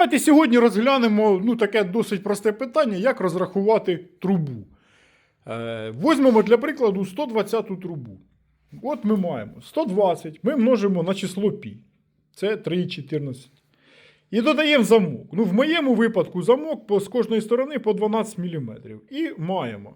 Давайте сьогодні розглянемо ну, таке досить просте питання, як розрахувати трубу. Е, Возьмемо для прикладу 120 трубу. От ми маємо 120, ми множимо на число π. Це 3,14. І додаємо замок. Ну, в моєму випадку замок з кожної сторони по 12 мм. І маємо.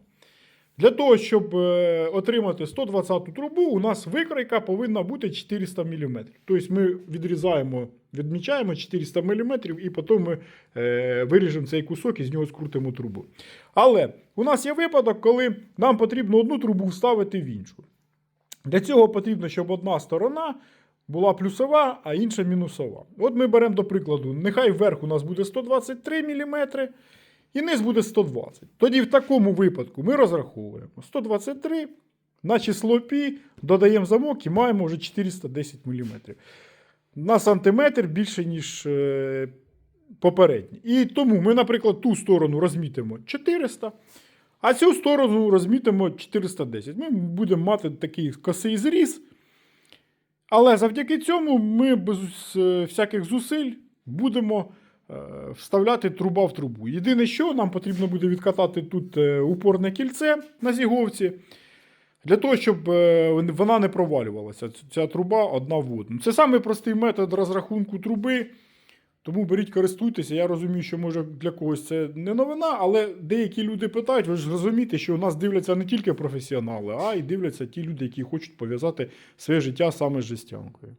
Для того, щоб е, отримати 120 трубу, у нас викройка повинна бути 400 мм. Тобто ми відрізаємо, відмічаємо 400 мм і потім ми е, виріжемо цей кусок і з нього скрутимо трубу. Але у нас є випадок, коли нам потрібно одну трубу вставити в іншу. Для цього потрібно, щоб одна сторона була плюсова, а інша мінусова. От ми беремо до прикладу, нехай вверх у нас буде 123 мм, і низ буде 120. Тоді в такому випадку ми розраховуємо 123 на число π, додаємо замок і маємо вже 410 мм. На сантиметр більше, ніж е, попередній. І тому ми, наприклад, ту сторону розмітимо 400, а цю сторону розмітимо 410. Ми будемо мати такий косий зріз. Але завдяки цьому ми без е, всяких зусиль будемо вставляти труба в трубу. Єдине, що нам потрібно буде відкатати тут е, упорне кільце на зіговці, для того, щоб е, вона не провалювалася, ця труба одна в одну. Це самий простий метод розрахунку труби. Тому беріть, користуйтеся. Я розумію, що може для когось це не новина, але деякі люди питають, ви ж розумієте, що у нас дивляться не тільки професіонали, а й дивляться ті люди, які хочуть пов'язати своє життя саме з жестянкою.